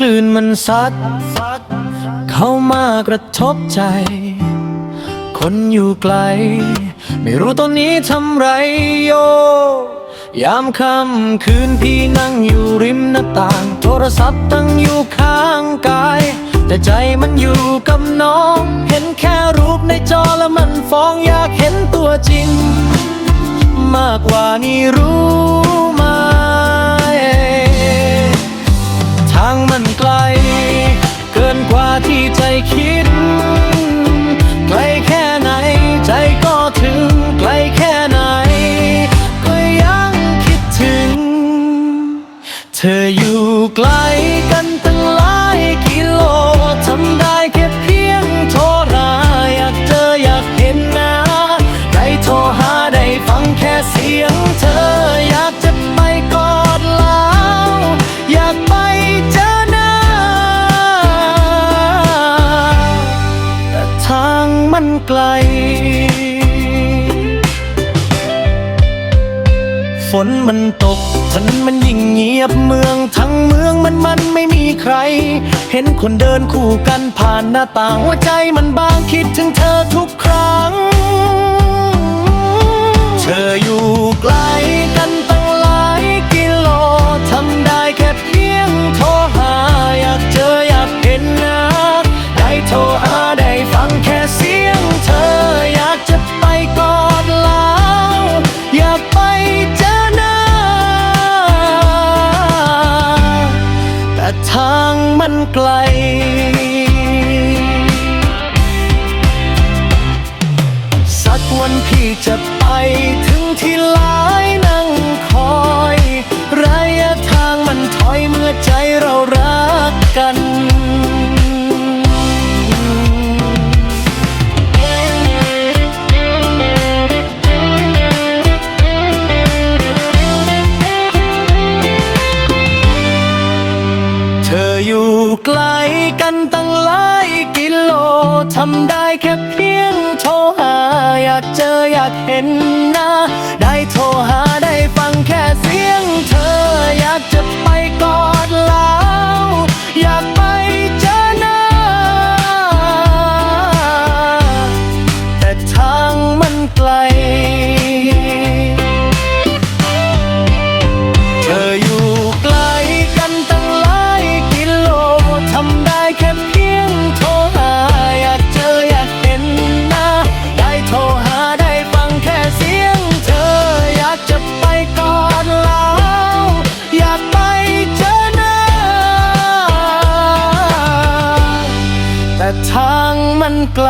คลื่นมันซัด เข้ามากระทบใจ คนอยู่ไกล ไม่รู้ตอนนี้ทำไรโย ยามค่ำคืนพี่นั่งอยู่ริมหน้าต่าง โทรศัพท์ตั้งอยู่ข้างกาย แต่ใจมันอยู่กับน้อง เห็นแค่รูปในจอแล้วมันฟ้องอยากเห็นตัวจริง มากกว่านี้รู้ไหม คิด ไกลแค่ไหนใจก็ถึง ไกลแค่ไหน ก็ยังคิดถึง เธออยู่ไกล มันไกล ฝนมันตกถนนมันยิ่งเงียบเมืองทั้งเมืองมันมันไม่มีใคร เห็นคนเดินคู่กันผ่านหน้าต่างหัวใจมันบางคิดถึงเธอทุกครั้ง เธออยู่ไกล ทางมันไกล สักวันพี่จะไปถึงที่ลา ออยู่ไกลกันตั้งหลายกิโลทำได้แค่เพียงโทรหา อยากเจออยากเห็นหน้า ได้โทรหา มันไกล